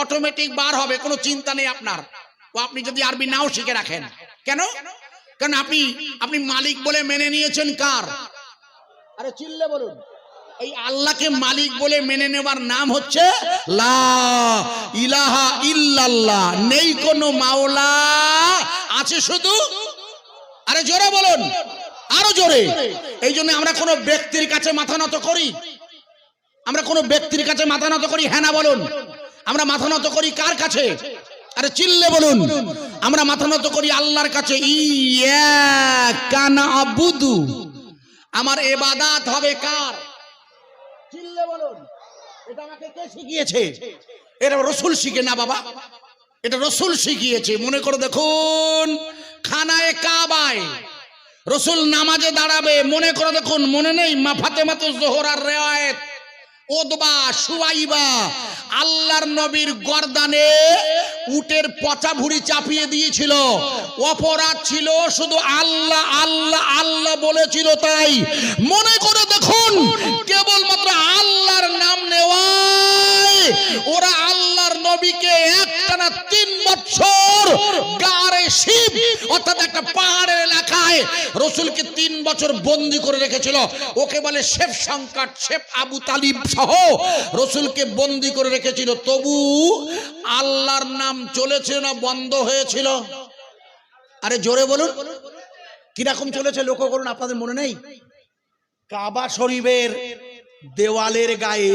Automatic বার হবে কোনো চিন্তা নেই আপনার। ও আপনি যদি আরবি নাও শিখে রাখেন। কেন? কারণ আপনি আপনি মালিক বলে মেনে নিয়েছেন কার? আরে চিল্লে বলুন। এই আল্লাহকে মালিক বলে মেনে নেবার নাম হচ্ছে লা ইলাহা ইল্লাল্লাহ। নেই কোনো মাওলা আছে শুধু? আরে জোরে বলুন। আরও জোরে। এই জন্য আমরা কোনো ব্যক্তির কাছে মাথা নত করি। আমরা কোনো ব্যক্তির কাছে মাথা নত করি। হ্যাঁ না বলুন। আমরা মাথা নত করি কার কাছে? আরে চিল্লে বলুন। আমরা মাথা নত করি আল্লাহর কাছে। আবুদু আমার এবাদাত হবে কার? চিল্লে বলুন। শিখিয়েছে? এটা রসুল শিখে না বাবা। এটা রসুল শিখিয়েছে। মনে করে দেখুন, খানায় কাবায়। রসুল নামাজে দাঁড়াবে। মনে করে দেখুন, মনে নেই জোহরার ওদবা সুয়াইবা আল্লাহর নবীর গর্দানে উটের পচা ভুড়ি চাপিয়ে দিয়েছিল। অপরাধ ছিল শুধু আল্লাহ আল্লাহ আল্লাহ বলেছিল তাই। মনে করে দেখুন, কেবলমাত্র আল্লাহর নাম নেওয়ায় ওরা আল্লাহর নবীকে একটানা তিন বছর গারে শিব, অর্থাৎ একটা রসুলকে তিন বছর বন্দি করে রেখেছিল। ওকে বলে শেফ সংকট শেফ আবু তালিব সহ। রসুলকে বন্দি করে রেখেছিল। তবু আল্লাহর নাম চলেছে না বন্ধ হয়েছিল? আরে জোরে বলুন। কীরকম চলেছে লক্ষ্য করুন আপনাদের মনে নেই? কাবা শরীফের দেওয়ালের গায়ে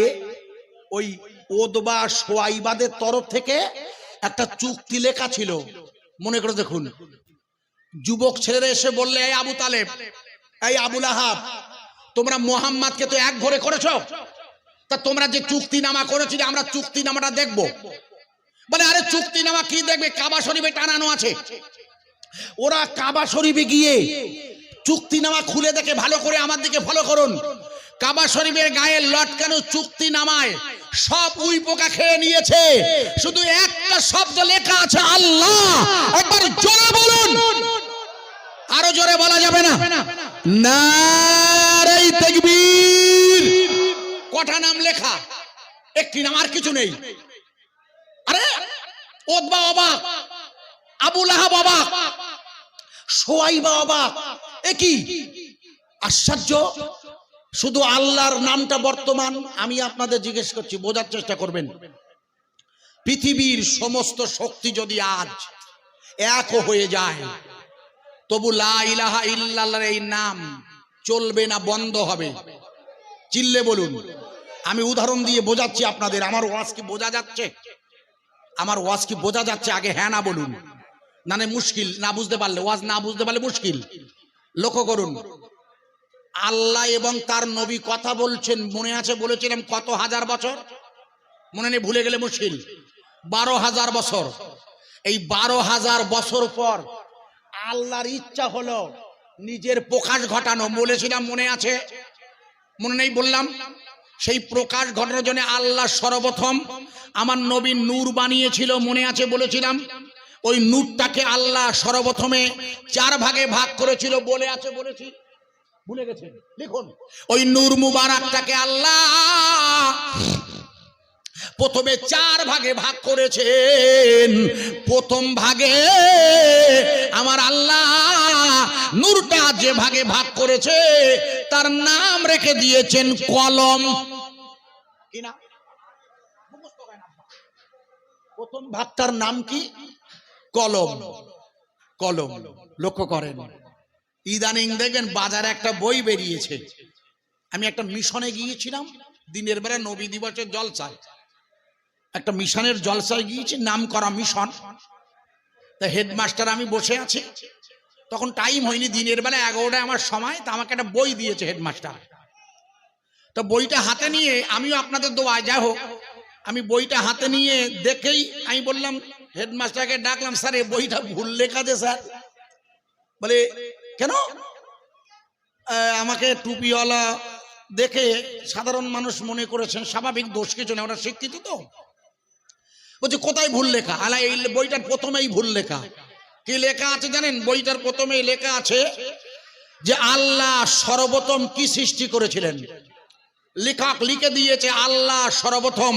ওই ওদবা সোয়াইবাদের তরফ থেকে একটা চুক্তি লেখা ছিল। মনে করে দেখুন। যুবক ছেলেরা এসে বললে, এই আবু তালেব, এই আবুল আহাব, তোমরা মোহাম্মদকে তো এক ঘরে করেছ। তা তোমরা যে চুক্তি নামা করেছিলে আমরা চুক্তি নামাটা দেখব। বলে, আরে চুক্তি নামা কি দেখবে? কাবা শরীফে টানানো আছে। ওরা কাবা শরীফে গিয়ে চুক্তি নামা খুলে দেখে, ভালো করে আমার দিকে ফলো করুন। কাবা শরীফের গায়ে লটকানো চুক্তি নামায় সব উই পোকা খেয়ে নিয়েছে। শুধু একটা শব্দ লেখা আছে, আল্লাহ! একবার জোরে বলুন। আরও জোরে বলা যাবে না। কটা নাম লেখা? একটি নাম আর কিছু নেই। আরে, ওদবা অবাক আবুল আহাব অবাক সোয়াইবা অবাক কি? আশ্চর্য। শুধু আল্লাহর নামটা বর্তমান, আমি আপনাদের জিজ্ঞেস করছি, বোঝার চেষ্টা করবেন। পৃথিবীর সমস্ত শক্তি যদি আজ এক হয়ে যায় তবু লা ইলাহা ইল্লাল্লাহর এই নাম চলবে না, বন্ধ হবে। চিল্লে বলুন। আমি উদাহরণ দিয়ে বোঝাচ্ছি আপনাদের, আমার ওয়াজ কি বোঝা যাচ্ছে? আমার ওয়াজ কি বোঝা যাচ্ছে? আগে হ্যাঁ না বলুন। না না, মুশকিল, না বুঝতে পারলে, ওয়াজ না বুঝতে পারলে মুশকিল। লক্ষ্য করুন। আল্লাহ এবং তার নবী কথা বলছেন, মনে আছে বলেছিলাম কত হাজার বছর? মনে নেই, ভুলে গেলে মুশকিল। বারো হাজার বছর। এই বারো হাজার বছর পর আল্লাহর ইচ্ছা হলো নিজের প্রকাশ ঘটানো। বলেছিলাম মনে আছে? মনে নেই? বললাম, সেই প্রকাশ ঘটানোর জন্য আল্লাহ সর্বপ্রথম আমার নবী নূর বানিয়েছিল, মনে আছে? বলেছিলাম ওই নূরটাকে আল্লাহ সর্বপ্রথমে চার ভাগে ভাগ করেছিল, বলে আছে? বলেছি ভুলে গেছেন? লিখুন, ওই নূর মুবারকটাকে আল্লাহ প্রথমে চার ভাগে ভাগ করেছেন। প্রথম ভাগে আমার আল্লাহ নূরটা যে ভাগে ভাগ করেছে, তার নাম রেখে দিয়েছেন কলম। প্রথম ভাগটার নাম কি? কলম। কলম। লক্ষ্য করেন। ইদানিং দেখবেন বাজারে একটা বই বেরিয়েছে। আমি একটা মিশনে গিয়েছিলাম, দিনের বেলা নবী দিবসের জল জলসায় একটা মিশনের জলসায় গিয়েছি, নাম করা মিশন। তা হেডমাস্টার আমি বসে আছি। তখন টাইম হয়নি দিনের বেলা, এগারোটায় আমার সময়, তা আমাকে একটা বই দিয়েছে হেডমাস্টার। তো বইটা হাতে নিয়ে আমিও আপনাদের দোয়ায়, যাই হোক, আমি বইটা হাতে নিয়ে দেখেই আমি বললাম, হেডমাস্টারকে ডাকলাম, স্যার, এই বইটা ভুল লেখা যে স্যার। বলে, কেন? আমাকে টুপিওয়ালা দেখে সাধারণ মানুষ মনে করেছেন, স্বাভাবিক দোষ কিছু নেই, ওরা শিক্ষিত তো। বলছে, কোথায় ভুল লেখা? আলা এই বইটার প্রথমেই ভুল লেখা। কি লেখা আছে জানেন? বইটার প্রথমেই লেখা আছে যে, আল্লাহ সর্বপ্রথম কি সৃষ্টি করেছিলেন? লেখক লিখে দিয়েছে, আল্লাহ সর্বপ্রথম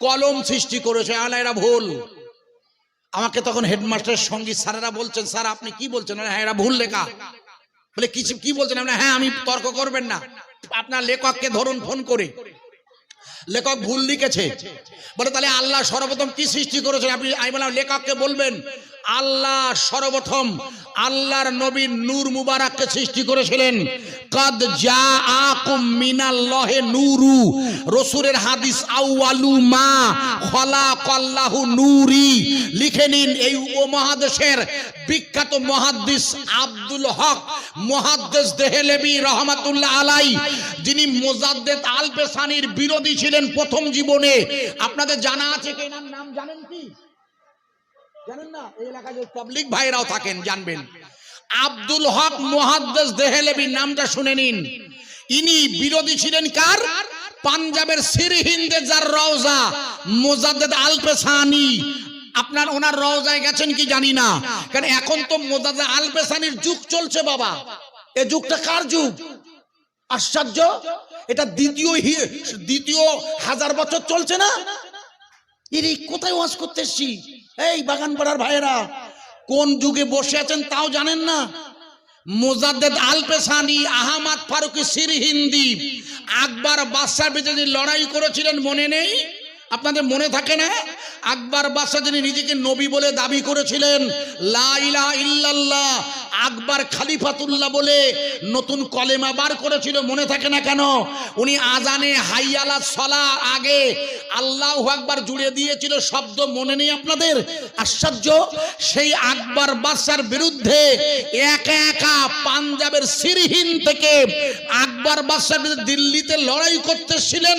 কলম সৃষ্টি করেছে। আলা এরা ভুল। আমাকে তখন হেডমাস্টার সংগীত স্যারেরা বলছেন, স্যার, আপনি কি বলছেন? হ্যাঁ এরা ভুল লেখা। বলে, কিছু কি বলছেন? আমরা হ্যাঁ আমি তর্ক করবেন না। আপনার লেখককে ধরুন, ফোন করে। লেখক ভুল লিখেছে। বলে তাহলে আল্লাহ সর্বপ্রথম কি সৃষ্টি করেছেন? আপনি আমি বললাম, লেখককে বলবেন। আল্লাহ সর্বপ্রথম আল্লাহর নবী নূর মুবারককে সৃষ্টি করেছিলেন। কদ যা আকুম মিনাল্লাহে নূরু। রসুলের হাদিস, আউয়ালু মা খলাকাল্লাহু নূরি। লিখে নিন, এই উপমহাদেশের বিখ্যাত মহাদ্দিস আব্দুল হক মহাদ্দেশ দেহেলেবি রহমাতুল্লাহ আলাই, যিনি মোজাদ্দেদ আল পেসানির বিরোধী ছিলেন প্রথম জীবনে। আপনাদের জানা আছে কি এনার নাম জানেন কি? জানেন না? এই এলাকায় যে পাবলিক ভাইরাও থাকেন, জানবেন। আব্দুল হক মহাদ্দেশ দেহেলেবি নামটা শুনে নিন। ইনি বিরোধী ছিলেন কার? পাঞ্জাবের সিরহিন্দে যার রওজা, মোজাদ্দেদ আল পেসানি আপনার ওনার রওজায় গেছেন কি জানি না? কারণ এখন তো মোজাদ্দেদ আল পেসানির যুগ চলছে বাবা। এ যুগটা কার যুগ? আশ্চর্য। এটা দ্বিতীয় দ্বিতীয় হাজার বছর চলছে না? এর কোথায় ওয়াজ করতে এসছি? এই বাগান পাড়ার ভাইয়েরা, কোন যুগে বসে আছেন তাও জানেন না? মোজাদ্দেদ আলপেসানি আহমদ ফারুকি সিরহিন্দি আকবর বাদশাহ বিরুদ্ধে লড়াই করেছিলেন, মনে নেই? আপনাদের মনে থাকে না? আকবর বাদশাহ যিনি নিজেকে নবী বলে দাবি করেছিলেন, লা ইলাহা ইল্লাল্লাহ, আকবর খালিফাতুল্লাহ বলে নতুন কলেমা বার করেছিল, মনে থাকে না কেন? উনি আজানে হাইয়ালা সলা আগে আল্লাহ আকবার জুড়ে দিয়েছিল শব্দ মনে নেই আপনাদের? আশ্চর্য? সেই আকবর বাদশার বিরুদ্ধে একা একা পাঞ্জাবের সিরহিন থেকে আকবর বাদশার দিল্লিতে লড়াই করতেছিলেন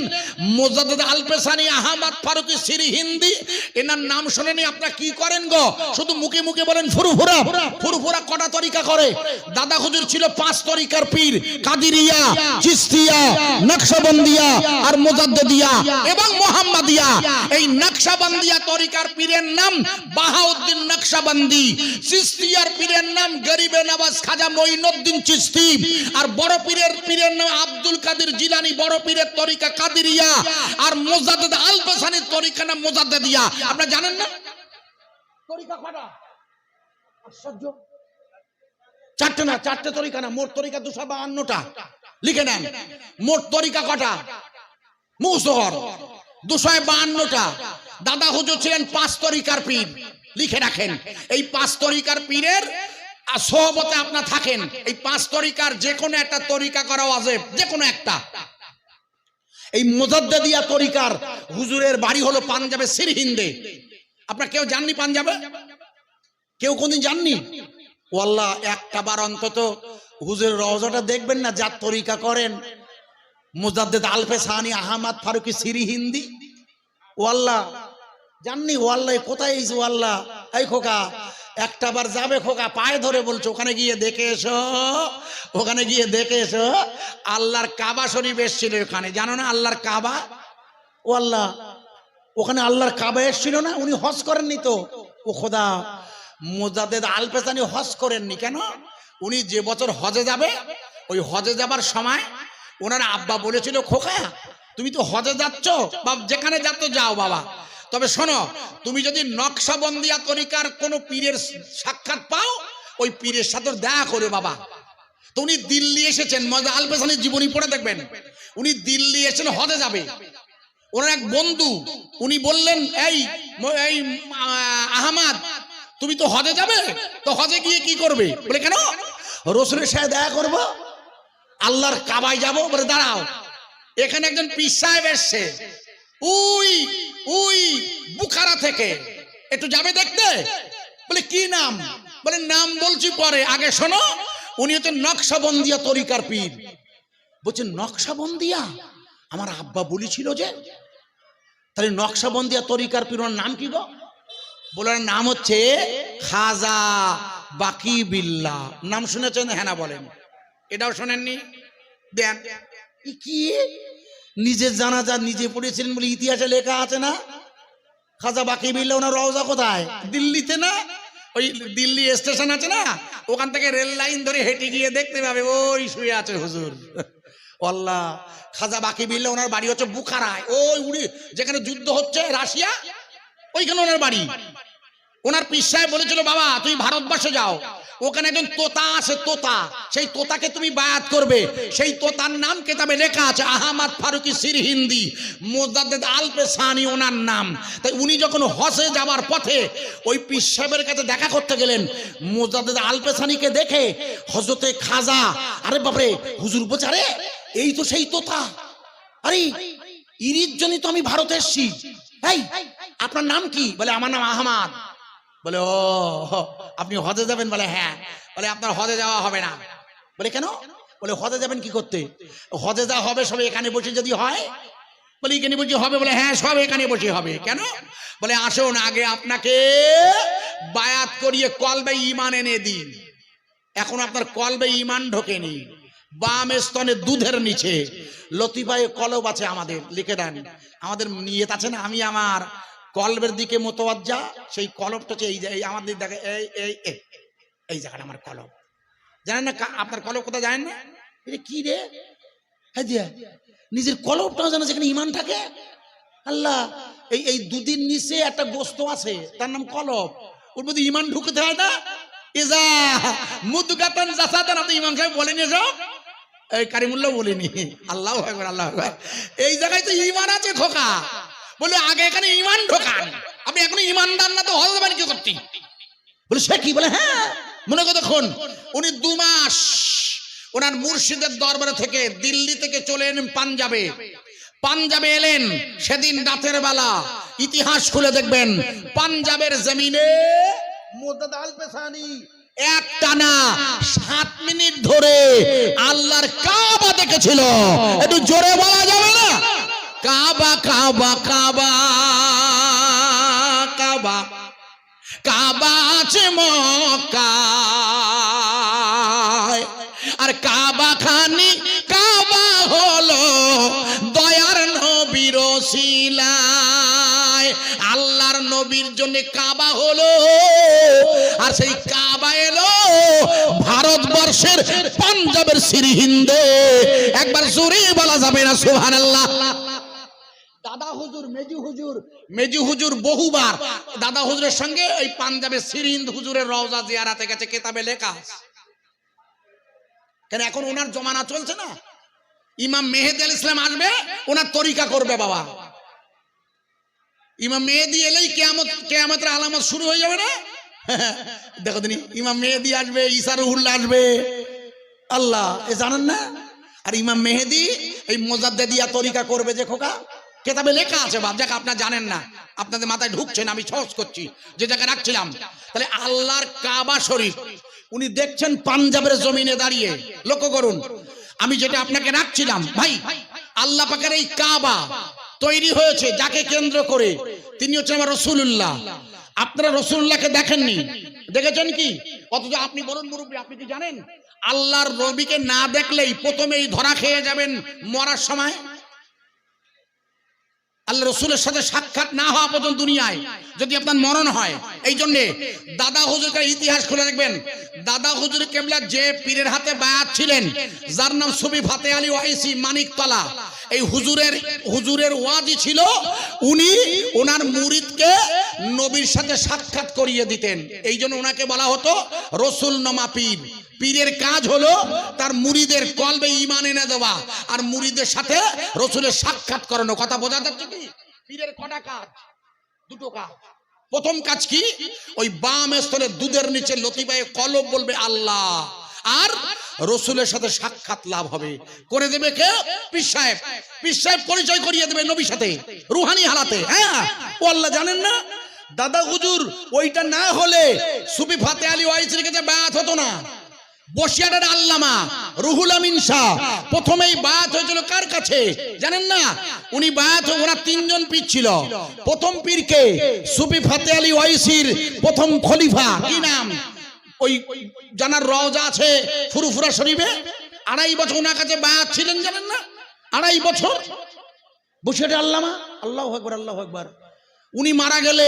মোজাদ্দেদ আল পেসানি আহমদ ফারুকি সিরহিন্দি এনার নাম শুনেনি আপনারা কি করেন গো? শুধু মুখে মুখে বলেন ফুরফুরা ফুরফুরা কটা তরিকা করে? দাদা হুজুর ছিল পাঁচ তরিকার পীর, কাদিরিয়া, চিস্তিয়া, নকশবন্দিয়া আর মোজাদ্দেদিয়া এবং মোহাম্মদিয়া। এই নকশবন্দিয়া তরিকার পীরের নাম বাহাউদ্দিন নকশবন্দি। চিস্তিয়ার পীরের নাম গরিবে নওয়াজ খাজা মঈনুদ্দিন চিস্তি। আর বড় পীরের পীরের নাম আব্দুল কাদের জিলানি, বড় পীরের তরিকা কাদিরিয়া। আর মোজাদ্দেদ আলবাসানির তরিকা নাম মোজাদ্দেদিয়া আপনারা জানেন না? তরিকা কটা? আশ্চর্য। চারটে না চারটে তরিকা না মোট তরিকা দুশো বাহান্নটা। লিখে নেন মোট তরিকা কটা? মুসহর দুশো বাহান্নটা। দাদা হুজুর ছিলেন পাঁচ তরিকার পীর। লিখে রাখেন এই পাঁচ তরিকার পীরের সহবতে আপনার থাকেন। এই পাঁচ তরিকার যে কোনো একটা তরিকা করা আজেব যে কোনো একটা। এই মোজাদ্দিয়া তরিকার হুজুরের বাড়ি হলো পাঞ্জাবের সিরহিন্দে। আপনার কেউ জাননি পাঞ্জাবে? কেউ কোনদিন জাননি? ও আল্লাহ একটা বার অন্তত হুজুরের রওজাটা দেখবেন না, যার তরিকা করেন মুজাদ্দেদ আলফে সাহানি আহমদ ফারুকি সিরি হিন্দি ও আল্লাহ জাননি? ও আল্লাহ কোথায় এই ও আল্লাহ এই খোকা একটা বার যাবে খোকা, পায়ে ধরে বলছো, ওখানে গিয়ে দেখে এসো, ওখানে গিয়ে দেখে এসো, আল্লাহর কাবা শরীফ এসছিল ওখানে জানো না আল্লাহর কাবা? ও আল্লাহ, ওখানে আল্লাহর কাবা এসছিল না? উনি হজ করেননি তো? ও খোদা, মোজাদ্দেদ আলপেসানি হজ করেননি কেন? উনি যে বছর হজে যাবে, ওই হজে যাবার সময় ওনার আব্বা বলেছিল, খোকা, তুমি তো হজে যাচ্ছ, বা যেখানে যাচ্ছ যাও বাবা। তবে শোনো তুমি যদি নকশাবন্দিয়া তরিকার কোনো পীরের সাক্ষাৎ পাও ওই পীরের সাথে দেখা করে বাবা। তো উনি দিল্লি এসেছেন মজা আলপেসানির জীবনী পড়ে দেখবেন। উনি দিল্লি এসেছেন হজে যাবে। ওনার এক বন্ধু উনি বললেন এই এই আহ, আহমাদ তুমি তো হজে যাবে? তো হজে গিয়ে কি করবে? বলে কেন? রসুলের সাথে দেখা করব? আল্লাহর কাবায় যাব? বলে দাঁড়াও এখানে একজন পীর সাহেব এসছে। উই ওই বুখারা থেকে। একটু যাবে দেখতে? বলে, কি নাম? বলে, নাম বলছি পরে। আগে শোনো, উনি হচ্ছে নকশাবন্দিয়া তরিকার পীর। বলছে, নকশাবন্দিয়া? আমার আব্বা বলেছিল যে। তাহলে নকশাবন্দিয়া তরিকার পীর নাম কি গো? বলার নাম হচ্ছে খাজা বাকি বিল্লা নাম শুনেছেন? হ্যাঁ বলেন। এটাও শোনেননি? দেন। কি? নিজের জানা যা নিজে পড়েছিলেন বলে ইতিহাসে লেখা আছে না? খাজা বাকি বিল্লা ওনার রওজা কোথায়? দিল্লিতে না? ওই দিল্লি স্টেশন আছে না? ওখান থেকে রেল লাইন ধরে হেঁটে গিয়ে দেখতে পাবে, ওই শুয়ে আছে হুজুর। আল্লাহ খাজা বাকি বিল্লা ওনার বাড়ি হচ্ছে বুখারায়। ওই উড়ি, যেখানে যুদ্ধ হচ্ছে রাশিয়া, ওইখানে ওনার বাড়ি। ওনার পিস সাহেব বলেছিল, বাবা তুই ভারতবর্ষে যাও। ওখানে একজন তোতা আছে, তোতা। সেই তোতাকে তুমি বায়াত করবে। সেই তোতার নাম কেতাবে লেখা আছে, আহমদ ফারুকি সির হিন্দি। মোজাদ্দেদ আলপে সানি ওনার নাম। তাই উনি যখন হসে যাওয়ার পথে ওই পিস সাহেবের কাছে দেখা করতে গেলেন, মোজাদ্দেদ আলপে সানিকে দেখে হজরতে খাজা, আরে বাপরে, হুজুর বোঝারে এই তো সেই তোতা। আরে, ইরির জন্যই তো আমি ভারতে এসছি। এই, আপনার নাম কি? বলে, আমার নাম আহমাদ। বলে, ও আপনি হজে যাবেন? বলে হ্যাঁ। বলে, আপনার হজে যাওয়া হবে না। বলে, কেন? বলে, হজে যাবেন কি করতে? হজে যা হবে সব এখানে বসে যদি হয়? বলে, এখানে বসে হবে? বলে হ্যাঁ সব এখানে বসে হবে। কেন? বলে, আসুন, আগে আপনাকে বায়াত করিয়ে কলবে ইমান এনে দিন। এখন আপনার কলবে ইমান ঢোকেনি। বাম স্তনে দুধের নিচে। লতিফায় কলব আছে আমাদের, লিখে দেন। আমাদের নিয়ত আছে না, আমি আমার কলবের দিকে মোতওয়াজ্জা, সেই কলবটা হচ্ছে এই যে, এই আমাদের দেখে, এই এই এই জায়গাটা আমার কলব। জানেন না আপনার কলব কোথায় জানেন না? এটা কি রে? হ্যাঁ দিয়া নিজের কলবটাও জানা যেখানে ইমান থাকে। আল্লাহ, এই এই দুদিন নিচে একটা গোস্ত আছে, তার নাম কলব। ওর মধ্যে ইমান ঢুকতে হয় না? ইজা মুদগাতান জাসাতান আপনি ইমাম সাহেব বলেন এসব এই কারিমুল্লাহ বলিনি। আল্লাহ আল্লাহ এই জায়গায় তো ইমান আছে খোকা। বলে আগে এখানে ইমান ঢোকান। আপনি এখন ইমানদার না তো যাবেন কি করতে? বলে সে কি? বলে হ্যাঁ মনে করে দেখুন উনি দু মাস ওনার মুর্শিদের দরবারে থেকে দিল্লি থেকে চলে এলেন পাঞ্জাবে। পাঞ্জাবে এলেন সেদিন রাতের বেলা ইতিহাস খুলে দেখবেন পাঞ্জাবের জমিনে এক টানা সাত মিনিট ধরে আল্লাহর কাবা দেখেছিল। একটু জোরে বলা যাবে না? কাবা কাবা কাবা কাবা। কাবা আছে মক্কায়। আর কাবা খানি কাবা হলো দয়ার নবীর শিলায় আল্লাহর নবীর জন্য কাবা হলো। আর সেই কাবা এলো ভারতবর্ষের পাঞ্জাবের সিরহিন্দে একবার জোরে বলা যাবে না, সুবহানাল্লাহ। দাদা হুজুর, মেজু হুজুর মেজু হুজুর বহুবার। দাদা হুজুরের সঙ্গে ওই সিরিন্দ হুজুরের রওজা জিয়ারাতে গেছে, কেতাবে লেখা কেন এখন ওনার জমানা চলছে না? ইমাম মেহেদি ইসলাম আসবে, ওনার তরিকা করবে বাবা। ইমাম মেহেদি এলেই কেয়ামত, কেয়ামতের আলামত শুরু হয়ে যাবে না? দেখো দিনি ইমাম মেহেদি আসবে ইসা রুহুল্লাহ আসবে। আল্লাহ, এ জানেন না? আর ইমাম মেহেদি, এই মোজাদ্দেদিয়া তরিকা করবে যে খোকা? কেতাবে লেখা আছে, বাপ যাকে আপনার জানেন না। আপনাদের মাথায় ঢুকছেন আমি সহজ করছি, যে জায়গায় রাখছিলাম। তাহলে আল্লাহর কাবা শরীফ, উনি দেখছেন পাঞ্জাবের জমিনে দাঁড়িয়ে। লক্ষ্য করুন, আমি যেটা আপনাকে রাখছিলাম, ভাই, আল্লাহ পাকের এই কাবা তৈরি হয়েছে যাকে কেন্দ্র করে। তিনি হচ্ছেন আমার রসুল্লাহ আপনারা রসুল্লাহকে দেখেননি। দেখেছেন কি? অথচ আপনি বলুন মুরব্বী, আপনি কি জানেন? আল্লাহর রবিকে না দেখলেই প্রথমেই ধরা খেয়ে যাবেন মরার সময়? আল্লাহ রসুলের সাথে সাক্ষাৎ না হওয়া পর্যন্ত দুনিয়ায় যদি আপনার মরণ হয়, এই জন্য দাদা হুজুরের ইতিহাস খুলে দেখবেন। দাদা হুজুর কেবলা যে পীরের হাতে বায়াত ছিলেন, যার নাম সুবি ফাতে আলী ওয়াইসি মানিকতলা। এই হুজুরের হুজুরের ওয়াজি ছিল, উনি ওনার মুরিদকে নবীর সাথে সাক্ষাৎ করিয়ে দিতেন। এই জন্য ওনাকে বলা হতো রসুল নমা পীর। পীরের কাজ হলো তার মুরিদের কলবে ইমান এনে দেওয়া আর মুড়িদের সাথে রসুলের সাক্ষাৎ করানো। কথা বোঝা যাচ্ছে কি? পীরের কটা কাজ? দুটো কাজ। প্রথম কাজ কি? ওই বাম স্তরে দুধের নিচে লতিবায়ে কলব বলবে আল্লাহ আর রসুলের সাথে সাক্ষাৎ লাভ হবে। করে দেবে কে? পীর সাহেব। পীর সাহেব পরিচয় করিয়ে দেবে নবীর সাথে। রুহানি হালাতে। হ্যাঁ? ও আল্লাহ জানেন না? দাদা হুজুর, ওইটা না হলে সুফি ফাতে আলী ওয়াইসির কাছে বায়াত হতো না। বসিয়াটার আল্লামা রুহুল আমিন শাহ। প্রথমেই বায়াত হয়েছিল কার কাছে? জানেন না? উনি বায়াত ওনার তিনজন পীর ছিল। প্রথম পীরকে সুফি ফাতে আলী ওয়াইসির প্রথম খলিফা। কি নাম? ওই জানার রওজা আছে ফুরুফুরা শরীফে। আড়াই বছর ওনার কাছে বায়াত ছিলেন, জানেন না? আড়াই বছর। বসিয়াটা আল্লামা? আল্লাহ একবার আল্লাহ একবার উনি মারা গেলে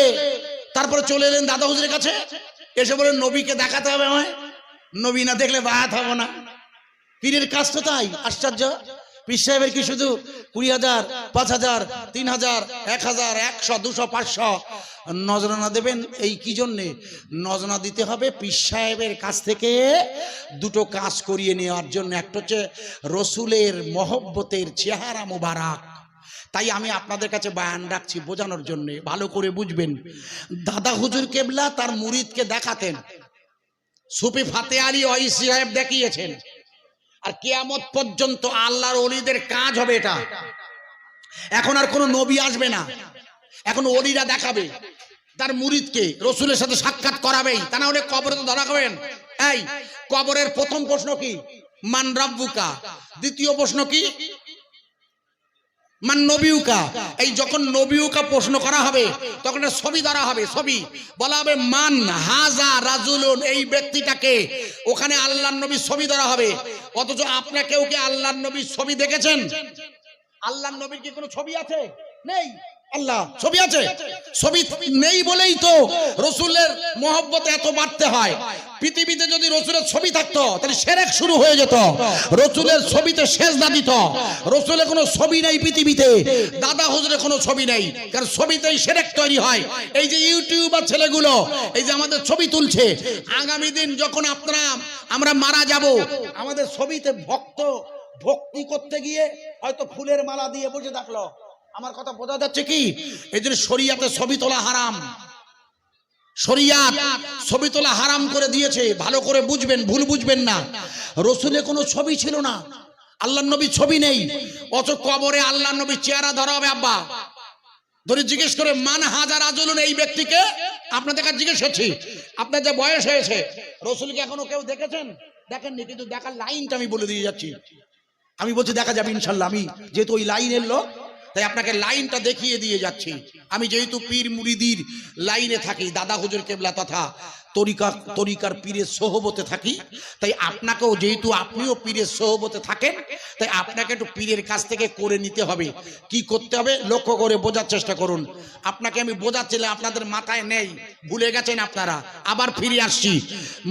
তারপরে চলে এলেন দাদা হুজুরের কাছে। এসে বলেন, নবীকে দেখাতে হবে আমায়। নবী না দেখলে বায়াত হব না। পীরের কাজ তো তাই, আশ্চর্য। পীর সাহেবের কি শুধু কুড়ি হাজার, পাঁচ হাজার, তিন হাজার, এক হাজার, একশো, দুশো, পাঁচশো? নজরানা দেবেন এই কি জন্যে? নজরানা দিতে হবে পীর সাহেবের কাছ থেকে দুটো কাজ করিয়ে নেওয়ার জন্য। একটা হচ্ছে রসুলের মহব্বতের চেহারা মোবারক। তাই আমি আপনাদের কাছে বায়ান রাখছি বোঝানোর জন্য। ভালো করে বুঝবেন। দাদা হুজুর কেবলা তার মুরিদকে দেখাতেন। সুফি ফাতে আলী ওয়াইসি সাহেব দেখিয়েছেন। আর কেয়ামত পর্যন্ত আল্লাহর অলিদের কাজ হবে এটা। এখন আর কোনো নবী আসবে না। এখন অলিরা দেখাবে। তার মুরিদকে রসুলের সাথে সাক্ষাৎ করাবেই। তা না হলে কবরে তো ধরা খাবেন। এই, কবরের প্রথম প্রশ্ন কি? মান রাব্বুকা। দ্বিতীয় প্রশ্ন কি? মান নবিউকা। এই যখন নবিউকা প্রশ্ন করা হবে, তখন ছবি ধরা হবে, ছবি। বলা হবে, মান হাজা রাজুলুন, এই ব্যক্তিটাকে। ওখানে আল্লাহর নবী ছবি ধরা হবে। অথচ আপনাকেও কি আল্লাহর নবীর ছবি দেখেছেন? আল্লাহর নবীর কি কোনো ছবি আছে? নেই। ছবিতেই সেরেক তৈরি হয়। এই যে ছেলেগুলো, এই যে আমাদের ছবি তুলছে, আগামী দিন যখন আপনারা, আমরা মারা যাব, আমাদের ছবিতে ভক্ত, ভক্তি করতে গিয়ে হয়তো ফুলের মালা দিয়ে বসে থাকল। আমার কথা বোঝা যাচ্ছে কি? এই জন্য শরিয়াতে ছবি তোলা হারাম। শরিয়াত ছবি তোলা হারাম করে দিয়েছে, ভালো করে বুঝবেন, ভুল বুঝবেন না। রসুলের কোনো ছবি ছিল না। আল্লাহ নবী ছবি নেই। অত কবরে আল্লাহ নবী চেহারা ধরা হবে, আব্বা। ধরে জিজ্ঞেস করে, মান হাজার আজলুন এই ব্যক্তিকে আপনাদের কাছে জিজ্ঞেস করছি। আপনার যে বয়স হয়েছে, রসুলকে এখনও কেউ দেখেছেন? দেখেননি, কিন্তু দেখার লাইনটা আমি বলে দিয়ে যাচ্ছি। আমি বলছি, দেখা যাবে ইনশাল্লাহ, আমি যেহেতু ওই লাইন এলো তাই আপনাকে লাইনটা দেখিয়ে দিয়ে যাচ্ছি। আমি যেহেতু পীর মুরিদির লাইনে থাকি, দাদা হুজুর কেবলা তথা তরিকা তরিকার পীরের সোহবতে থাকি, তাই আপনাকেও যেহেতু আপনিও পীরের সোহবতে থাকেন, তাই আপনাকে একটু পীরের কাছ থেকে করে নিতে হবে। কি করতে হবে? লক্ষ্য করে বোঝার চেষ্টা করুন। আপনাকে আমি বোঝাচ্ছিলাম আপনাদের মাথায় নেই। ভুলে গেছেন আপনারা। আবার ফিরে আসছি।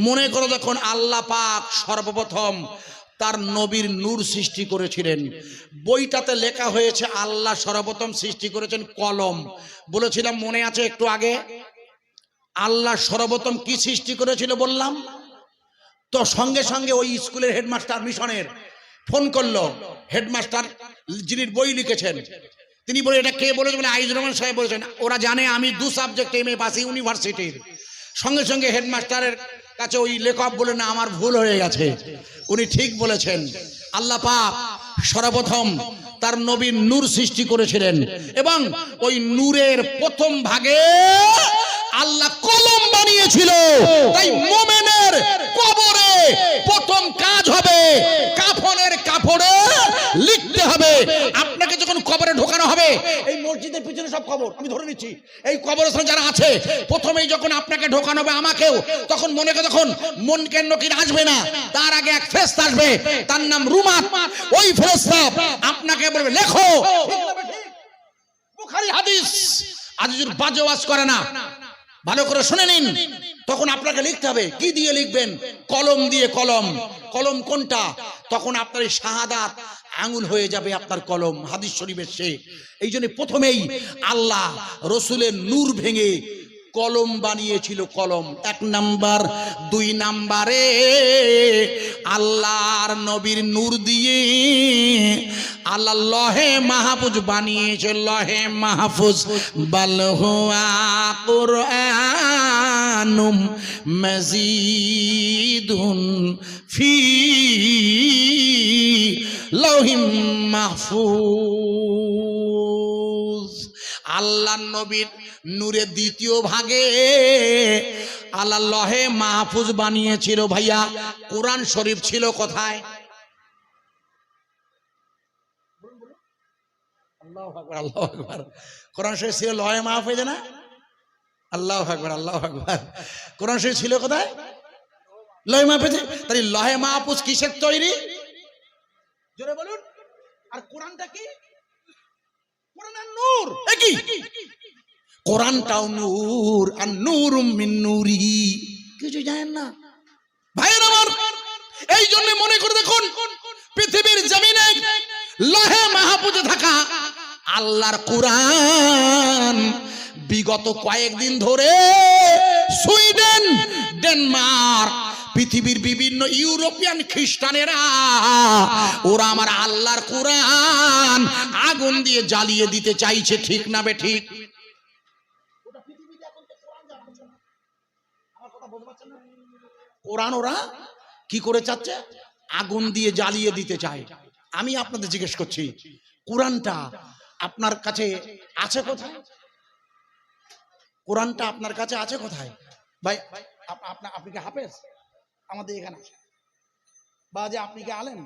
মনে করো যখন আল্লাহ পাক সর্বপ্রথম তার নবীর নূর সৃষ্টি করেছিলেন। বইটাতে লেখা হয়েছে, আল্লাহ সর্বপ্রথম সৃষ্টি করেছেন কলম। বলেছিলাম, মনে আছে একটু আগে? আল্লাহ সর্বপ্রথম কি সৃষ্টি করেছিল বললাম? তো সঙ্গে সঙ্গে ওই স্কুলের হেডমাস্টার মিশনের ফোন করল। হেডমাস্টার যিনি বই লিখেছেন, তিনি বলে, এটা কে বলেছে? বলে আইজ রহমান সাহেব বলেছেন। ওরা জানে আমি দু সাবজেক্ট এম এ পাস ইউনিভার্সিটির। সঙ্গে সঙ্গে হেডমাস্টারের কাছে ওই লেখক বলে, না, আমার ভুল হয়ে গেছে। উনি ঠিক বলেছেন, আল্লাহ পাক সর্বপ্রথম তার নবীর নূর সৃষ্টি করেছিলেন এবং ওই নূরের প্রথম ভাগে আল্লাহ কলম বানিয়েছিল। তাই মোমেনের কবরে প্রথম কাজ হবে কাফনের কাপড়ে লিখতে হবে আপনাকে যখন কবরে ঢোকানো হবে এই মসজিদের খবর, আমি ধরে নিচ্ছি। এই কবরস্থান যারা আছে, প্রথমেই যখন আপনাকে ঢোকানো হবে আমাকেও, তখন মনে তখন মন কেন নকির আসবে না, তার আগে এক ফেরেশতা আসবে, তার নাম রুমাত। ওই ফেরেশতা আপনাকে বলবে, লেখো। কি দিয়ে লিখবেন? কলম দিয়ে কলম। কলম কোনটা? তখন আপনার এই শাহাদাত আঙুল হয়ে যাবে আপনার কলম, হাদিস শরীফের সে এই জন্য প্রথমেই আল্লাহ রসুলের নূর ভেঙে কলম বানিয়েছিল কলম। এক নাম্বার, দুই নাম্বারে আল্লাহর নবীর নূর দিয়ে আল্লাহ লহে মাহফুজ বানিয়েছে, লহে মাহফুজ। বালহুয়া কুরআনুম ফি লহিম মাহফুজ। আল্লাহ নবীর নূরের দ্বিতীয় ভাগে আল্লাহ লহে মাহফুজ বানিয়েছিল ভাইয়া। কোরআন শরীফ ছিল কোথায়? আল্লাহ আল্লাহ কোরআন ছিল লহে না? আল্লাহ আল্লাহ কোরআন ছিল কোথায়? লহে তাহলে লহে মাহফুজ কিসের তৈরি? জোরে বলুন। আর কোরআনটা কি? নূর। একই কোরআনটাও নূর আর নূর মিন নূরি। কিছু জানেন না? ভাইয়ের আমার এই জন্য মনে করে দেখুন পৃথিবীর জমিনে লহে মাহফুজে থাকা আল্লাহর কোরআন বিগত কয়েকদিন ধরে সুইডেন ডেনমার্ক পৃথিবীর বিভিন্ন ইউরোপিয়ান খ্রিস্টানেরা ওরা আমার আল্লাহর কোরআন আগুন দিয়ে জ্বালিয়ে দিতে চাইছে ঠিক না বে ঠিক? কোরআন ওরা কি করে চাচ্ছে? আগুন দিয়ে জ্বালিয়ে দিতে চায়। আমি আপনাদের জিজ্ঞেস করছি কোরআনটা আপনার কাছে আছে কোথায়? কোরআনটা আপনার কাছে আছে কোথায়? ভাই আপনি কি হাফেজ? আমাদের এখানে আছে বা যে আপনি কি আলেন?